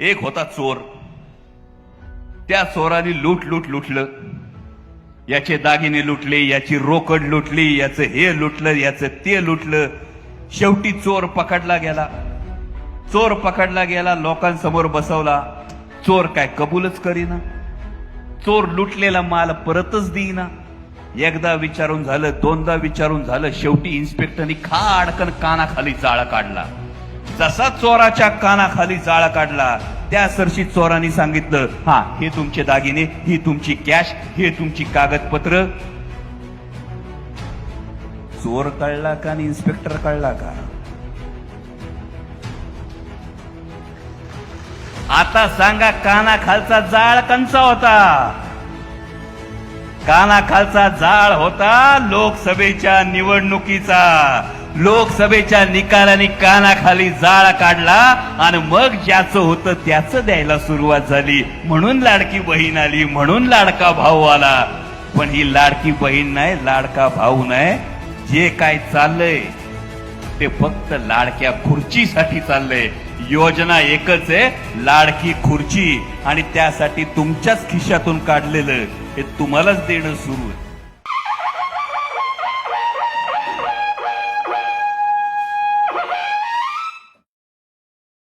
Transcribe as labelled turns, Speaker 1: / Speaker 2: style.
Speaker 1: एक होता चोर. त्या चोराने लूट लूट लुटलं. याचे दागिने लुटले याची रोकड लुटली याचं हे लुटलं याचं ते लुटलं. शेवटी चोर पकडला गेला. चोर पकडला गेला लोकांसमोर बसवला. चोर काय कबूलच करीना. चोर लुटलेला माल परतच देईना. एकदा विचारून झालं दोनदा विचारून झालं शेवटी इन्स्पेक्टरनी खाडकन कानाखाली जाळा काढला. जसा चोराच्या कानाखाली जाळा काढला त्या सरशी चोरांनी सांगितलं हा हे तुमचे दागिने ही तुमची कॅश हे तुमची कागदपत्र. चोर कळला का आणि इन्स्पेक्टर कळला का? आता सांगा कानाखालचा जाळ कंचा होता. कानाखालचा जाळ होता लोकसभेच्या निवडणुकीचा. लोकसभेच्या निकालाने कानाखाली जाळ काढला आणि मग ज्याचं होतं त्याचं द्यायला सुरुवात झाली. म्हणून लाडकी बहीण आली म्हणून लाडका भाऊ आला. पण ही लाडकी बहीण नाही लाडका भाऊ नाही. जे काय चाललंय ते फक्त लाडक्या खुर्चीसाठी चाललंय. योजना एकच आहे लाडकी खुर्ची. आणि त्यासाठी तुमच्याच खिशातून काढलेलं. हे तुम्हालाच देणं सुरू आहे.